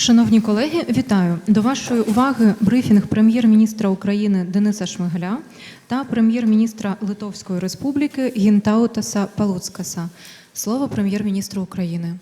Шановні колеги, вітаю до вашої уваги брифінг прем'єр-міністра України Дениса Шмигаля та прем'єр-міністра Литовської Республіки Гінтаутаса Палуцкаса. Слово прем'єр-міністру України.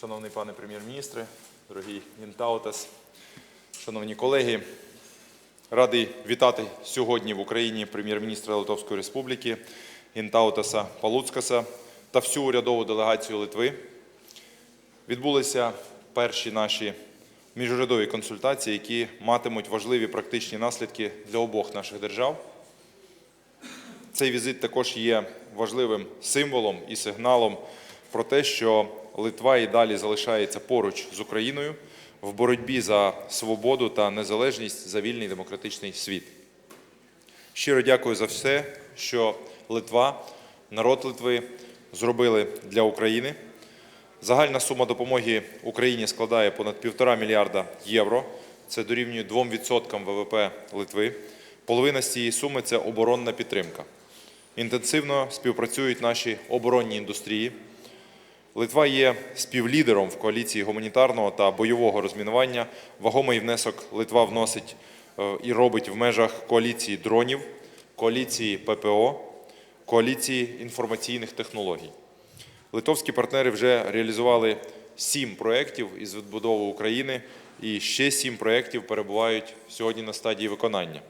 Шановний пане прем'єр-міністре, дорогий Гінтаутас, шановні колеги, радий вітати сьогодні в Україні прем'єр-міністра Литовської Республіки Гінтаутаса Палуцкаса та всю урядову делегацію Литви. Відбулися перші наші міжурядові консультації, які матимуть важливі практичні наслідки для обох наших держав. Цей візит також є важливим символом і сигналом про те, що Литва і далі залишається поруч з Україною в боротьбі за свободу та незалежність за вільний демократичний світ. Щиро дякую за все, що Литва, народ Литви зробили для України. Загальна сума допомоги Україні складає понад півтора мільярда євро. Це дорівнює 2% ВВП Литви. Половина з цієї суми це оборонна підтримка. Інтенсивно співпрацюють наші оборонні індустрії. Литва є співлідером в коаліції гуманітарного та бойового розмінування. Вагомий внесок Литва вносить е, і робить в межах коаліції дронів, коаліції ППО, коаліції інформаційних технологій. Литовські партнери вже реалізували сім проєктів із відбудови України, і ще сім проєктів перебувають сьогодні на стадії виконання.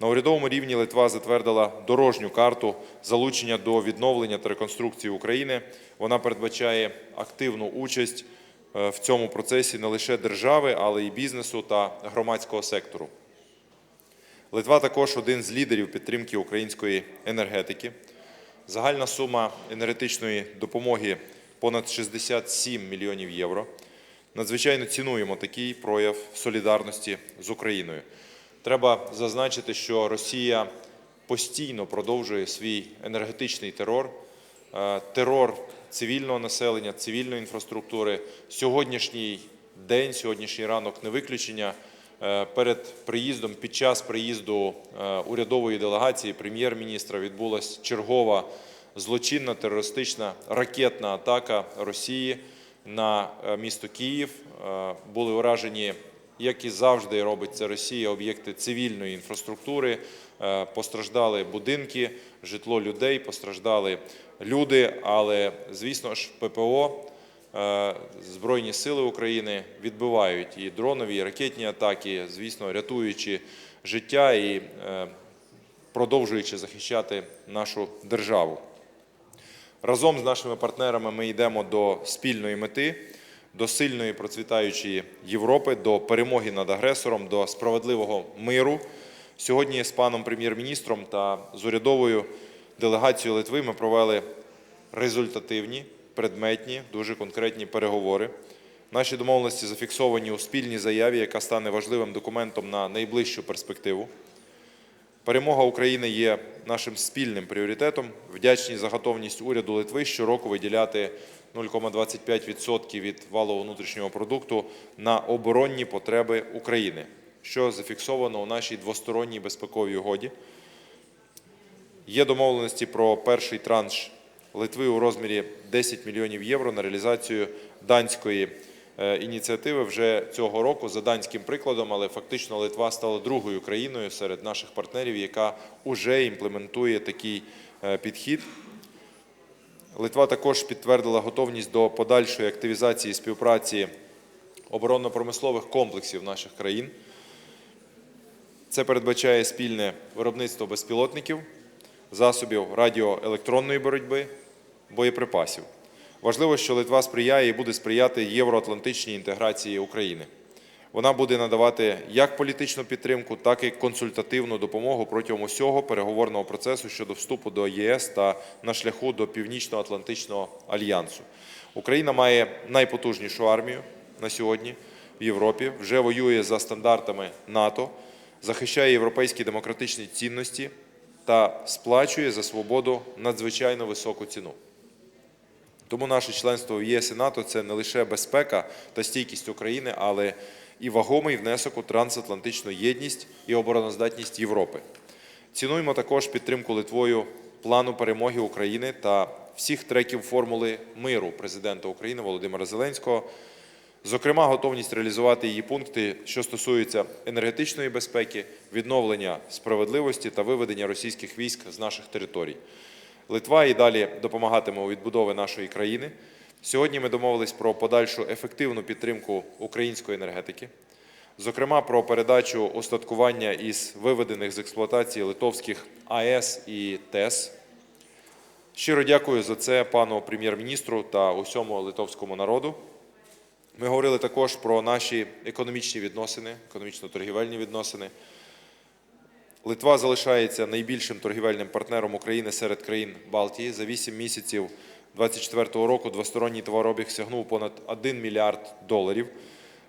На урядовому рівні Литва затвердила дорожню карту залучення до відновлення та реконструкції України. Вона передбачає активну участь е, в цьому процесі не лише держави, але й бізнесу та громадського сектору. Литва також один з лідерів підтримки української енергетики. Загальна сума енергетичної допомоги понад 67 мільйонів євро. Надзвичайно цінуємо такий прояв солідарності з Україною. Треба зазначити, що Росія постійно продовжує свій енергетичний терор, е, терор цивільного населення, цивільної інфраструктури. Сьогоднішній день, сьогоднішній ранок не виключення. Е, Перед приїздом, під час приїзду е, урядової делегації прем'єр-міністра відбулася чергова злочинна терористична ракетна атака Росії на е, місто Київ. Були уражені, як і завжди робить це Росія, об'єкти цивільної інфраструктури. Постраждали будинки, житло людей, постраждали люди. Але, звісно ж, ППО Збройні сили України відбивають і дронові, і ракетні атаки, звісно, рятуючи життя і е, продовжуючи захищати нашу державу. Разом з нашими партнерами ми йдемо до спільної мети, до сильної процвітаючої Європи, до перемоги над агресором, до справедливого миру. Сьогодні з паном прем'єр-міністром та з урядовою делегацією Литви ми провели результативні, предметні, дуже конкретні переговори. Наші домовленості зафіксовані у спільній заяві, яка стане важливим документом на найближчу перспективу. Перемога України є нашим спільним пріоритетом. Вдячні за готовність уряду Литви щороку виділяти 0,25% від валового внутрішнього продукту на оборонні потреби України, що зафіксовано у нашій двосторонній безпековій угоді. Є домовленості про перший транш Литви у розмірі 10 мільйонів євро на реалізацію данської е, ініціативи вже цього року за данським прикладом, але фактично Литва стала другою країною серед наших партнерів, яка вже імплементує такий е, підхід. Литва також підтвердила готовність до подальшої активізації співпраці оборонно-промислових комплексів наших країн. Це передбачає спільне виробництво безпілотників, засобів радіоелектронної боротьби, боєприпасів. Важливо, що Литва сприяє і буде сприяти євроатлантичній інтеграції України. Вона буде надавати як політичну підтримку, так і консультативну допомогу протягом усього переговорного процесу щодо вступу до ЄС та на шляху до Північно-Атлантичного альянсу. Україна має найпотужнішу армію на сьогодні в Європі, вже воює за стандартами НАТО, захищає європейські демократичні цінності та сплачує за свободу надзвичайно високу ціну. Тому наше членство в ЄС і НАТО це не лише безпека та стійкість України, але і вагомий внесок у трансатлантичну єдність і обороноздатність Європи. Цінуємо також підтримку Литвою плану перемоги України та всіх треків формули миру президента України Володимира Зеленського. Зокрема, готовність реалізувати її пункти, що стосуються енергетичної безпеки, відновлення справедливості та виведення російських військ з наших територій. Литва і далі допомагатиме у відбудові нашої країни. Сьогодні ми домовились про подальшу ефективну підтримку української енергетики, зокрема про передачу устаткування із виведених з експлуатації литовських АЕС і ТЕС. Щиро дякую за це пану прем'єр-міністру та усьому литовському народу. Ми говорили також про наші економічні відносини, економічно-торгівельні відносини. Литва залишається найбільшим торгівельним партнером України серед країн Балтії. За 8 місяців 2024 року двосторонній товарообіг сягнув понад 1 мільярд доларів.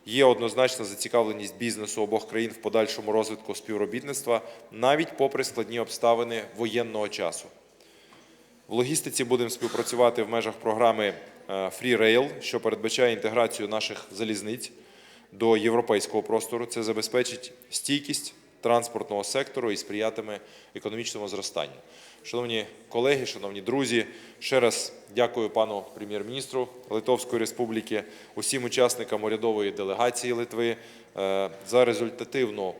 Є однозначна зацікавленість бізнесу обох країн в подальшому розвитку співробітництва, навіть попри складні обставини воєнного часу. В логістиці будемо співпрацювати в межах програми Free Rail, що передбачає інтеграцію наших залізниць до європейського простору. Це забезпечить стійкість транспортного сектору і сприятиме економічному зростанню. Шановні колеги, шановні друзі, ще раз дякую пану прем'єр-міністру Литовської Республіки, усім учасникам урядової делегації Литви е, за результативну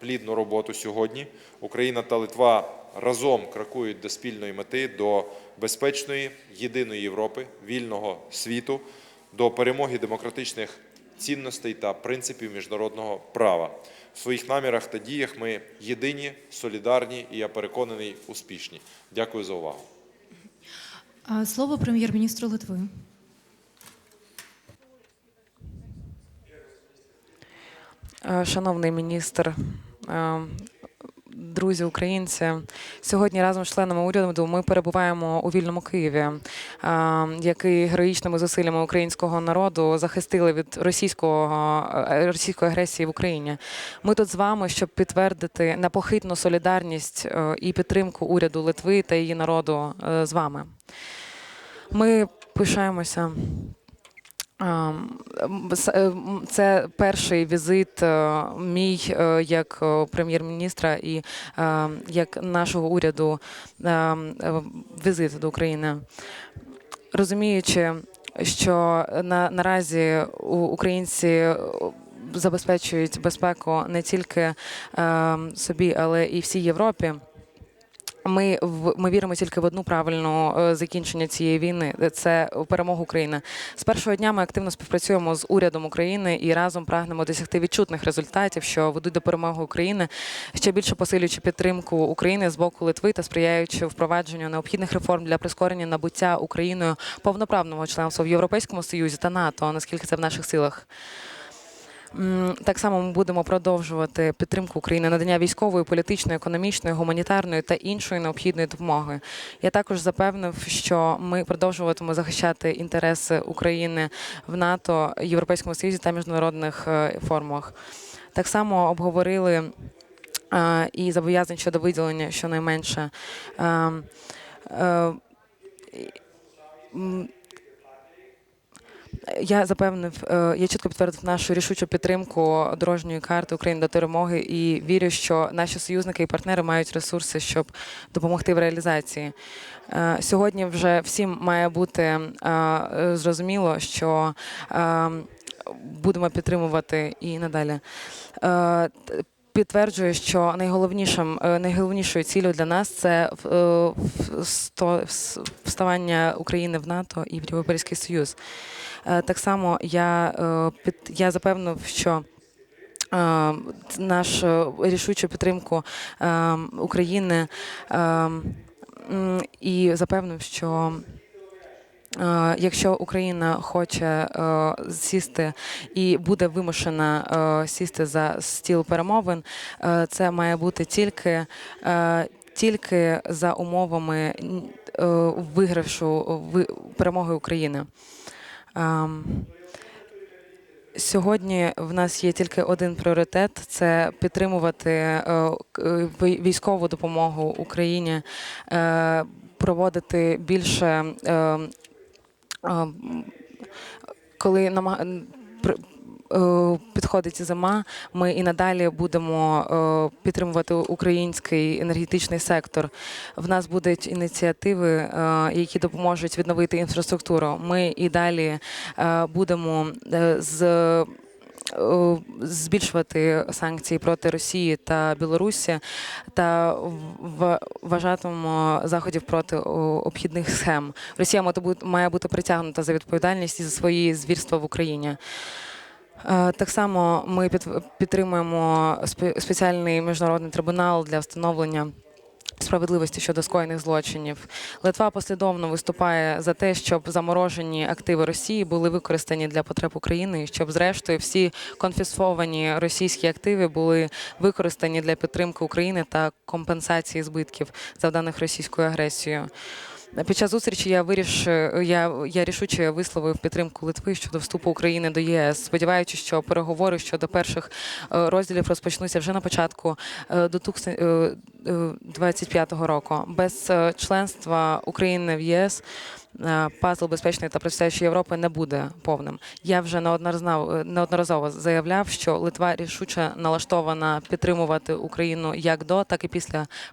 плідну роботу сьогодні. Україна та Литва разом крокують до спільної мети, до безпечної єдиної Європи, вільного світу, до перемоги демократичних цінностей та принципів міжнародного права. В своїх намірах та діях ми єдині, солідарні і я переконаний успішні. Дякую за увагу. Слово прем'єр-міністру Литви. Е, Шановний міністр, е, друзі українці, сьогодні разом з членами уряду ми перебуваємо у вільному Києві, е, який героїчними зусиллями українського народу захистили від російського е, російської агресії в Україні. Ми тут з вами, щоб підтвердити непохитну солідарність е, і підтримку уряду Литви та її народу з вами. Ми пишаємося. Ем, е, Це перший візит е, мій е, як прем'єр-міністра і як нашого уряду е, е, візит до України. Розуміючи, що на, наразі українці забезпечують безпеку не тільки е, собі, але і всій Європі. Ми в ми віримо тільки в одну правильну е, закінчення цієї війни. Це перемогу України. З першого дня ми активно співпрацюємо з урядом України і разом прагнемо досягти відчутних результатів, що ведуть до перемоги України, ще більше посилюючи підтримку України з боку Литви та сприяючи впровадженню необхідних реформ для прискорення набуття Україною повноправного членства в Європейському Союзі та НАТО, наскільки це в наших силах. Так само ми будемо продовжувати підтримку України, надання військової, політичної, економічної, гуманітарної та іншої необхідної допомоги. Я також запевнив, що ми продовжуватимемо захищати інтереси України в НАТО, Європейському Союзі та міжнародних е, форумах. Так само обговорили е, і зобов'язань щодо виділення щонайменше. Я запевнив, е, я чітко підтвердив нашу рішучу підтримку дорожньої карти України до перемоги і вірю, що наші союзники і партнери мають ресурси, щоб допомогти в реалізації. Е, Сьогодні вже всім має бути е, зрозуміло, що е, будемо підтримувати і надалі. Підтверджую, що найголовнішим е, найголовнішою цілею для нас це е, вставання України в НАТО і в Європейський Союз. Е, Так само я, під, я запевнив, що нашу рішучу підтримку України і запевнив, що якщо Україна хоче е, сісти і буде вимушена е, сісти за стіл перемовин, е, це має бути тільки. е, Тільки за умовами е, перемоги України. Ем, Сьогодні в нас є тільки один пріоритет: це підтримувати е, е, військову допомогу Україні, е, проводити більше, е, е, коли намаг... е, підходить зима, ми і надалі будемо е, підтримувати український енергетичний сектор. В нас будуть ініціативи, е, які допоможуть відновити інфраструктуру. Ми і далі будемо з збільшувати санкції проти Росії та Білорусі та вважатимемо заходів проти обхідних схем. Росія має бути- притягнута за відповідальність і за свої звірства в Україні. Е, Так само ми під- підтримуємо спеціальний міжнародний трибунал для встановлення справедливості щодо скоєних злочинів. Литва послідовно виступає за те, щоб заморожені активи Росії були використані для потреб України, щоб, зрештою, всі конфісковані російські активи були використані для підтримки України та компенсації збитків, завданих російською агресією. Під час зустрічі я виріш, я, я рішуче висловив підтримку Литви щодо вступу України до ЄС, сподіваючись, що переговори щодо перших е, розділів розпочнуться вже на початку е, до 2025 року. Без е, членства України в ЄС е, пазл безпечної та процвітаючої Європи не буде повним. Я вже неодноразово заявляв, що Литва рішуче налаштована підтримувати Україну як до, так і після